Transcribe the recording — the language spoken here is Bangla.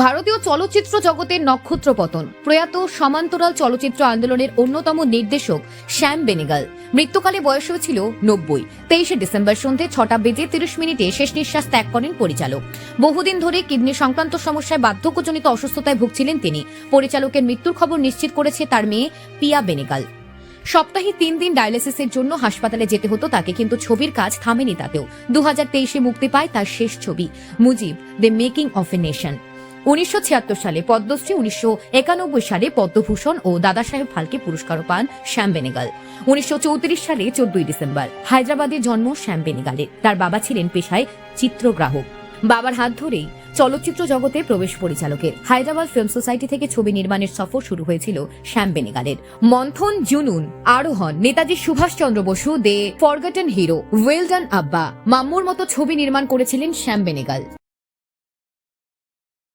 ভারতীয় চলচ্চিত্র জগতের নক্ষত্র পতন। প্রয়াত সমান্তরাল চলচ্চিত্র আন্দোলনের অন্যতম নির্দেশক শ্যাম বেনেগাল। মৃত্যুকালে বয়স হয়েছিল নব্বই। তেইশে ডিসেম্বর সন্ধে ছটা বেজে তিরিশ মিনিটে শেষ নিঃশ্বাস ত্যাগ করেন পরিচালক। বহুদিন ধরে কিডনি সংক্রান্ত সমস্যায় বার্ধক্যজনিত অসুস্থতায় ভুগছিলেন তিনি। পরিচালকের মৃত্যুর খবর নিশ্চিত করেছে তার মেয়ে পিয়া বেনেগাল। সপ্তাহে তিন দিন ডায়ালিসিসের জন্য হাসপাতালে যেতে হতো তাকে, কিন্তু ছবির কাজ থামেনি তাতেও। দু হাজার মুক্তি পায় তার শেষ ছবি, Mujib, the making of a nation উনিশশো ছিয়াত্তর সালে পদ্মশ্রী, উনিশশো একানব্বই সালে পদ্মভূষণ ও দাদাসাহেব ফালকে পুরস্কারও পান শ্যাম বেনেগাল। উনিশশো চৌত্রিশ সালে চোদ্দই ডিসেম্বর, হায়দ্রাবাদে জন্ম শ্যাম বেনেগালের। তার বাবা ছিলেন পেশায় চিত্রগ্রাহক। বাবার হাত ধরেই চলচ্চিত্র জগতে প্রবেশ পরিচালকের। হায়দ্রাবাদ ফিল্ম সোসাইটি থেকে ছবি নির্মাণের সফর শুরু হয়েছিল শ্যাম বেনেগালের। Manthan, Junoon, Arohan, Netaji Subhashchandra Bose, the forgotten hero, well done Abba, মাম্মুর মতো ছবি নির্মাণ করেছিলেন শ্যাম বেনেগাল।